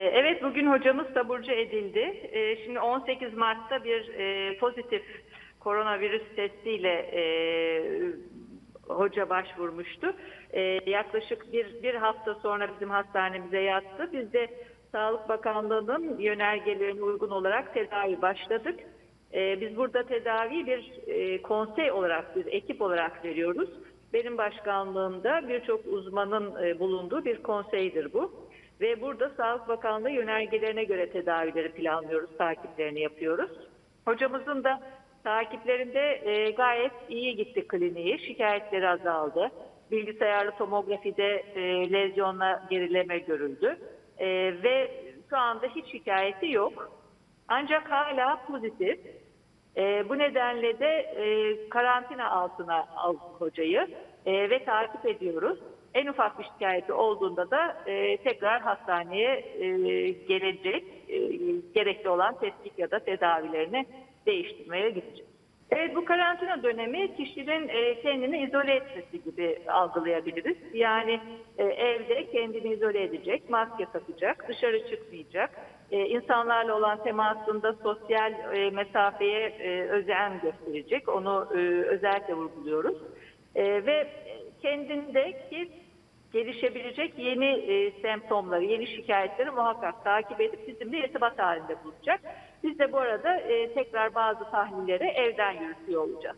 E, Evet bugün hocamız taburcu edildi. E, Şimdi 18 Mart'ta bir e, pozitif koronavirüs testiyle hoca başvurmuştu. Yaklaşık bir, bir hafta sonra bizim hastanemize yattı. Biz de Sağlık Bakanlığı'nın yönergelerine uygun olarak tedavi başladık. Biz burada tedavi bir konsey olarak, bir ekip olarak veriyoruz. Benim başkanlığımda birçok uzmanın bulunduğu bir konseydir bu. Ve burada Sağlık Bakanlığı yönergelerine göre tedavileri planlıyoruz, takiplerini yapıyoruz. Hocamızın da takiplerinde e, gayet iyi gitti kliniği, şikayetleri azaldı. Bilgisayarlı tomografide e, lezyonla gerileme görüldü. E, ve şu anda hiç şikayeti yok. Ancak hala pozitif. E, bu nedenle de e, karantina altına aldık hocayı e, ve takip ediyoruz. En ufak bir şikayeti olduğunda da e, tekrar hastaneye e, gelecek, e, gerekli olan tetkik ya da tedavilerini değiştirmeye gidecek. Evet bu karantina dönemi kişinin e, kendini izole etmesi gibi algılayabiliriz. Yani e, evde kendini izole edecek, maske takacak, dışarı çıkmayacak. E, insanlarla olan temasında sosyal mesafeye özen gösterecek. Onu özellikle vurguluyoruz. Ve kendindeki gelişebilecek yeni e, semptomları, yeni şikayetleri muhakkak takip edip bizimle irtibat halinde bulacak. Biz de bu arada e, tekrar bazı tahlilleri evden yürütüyor olacağız.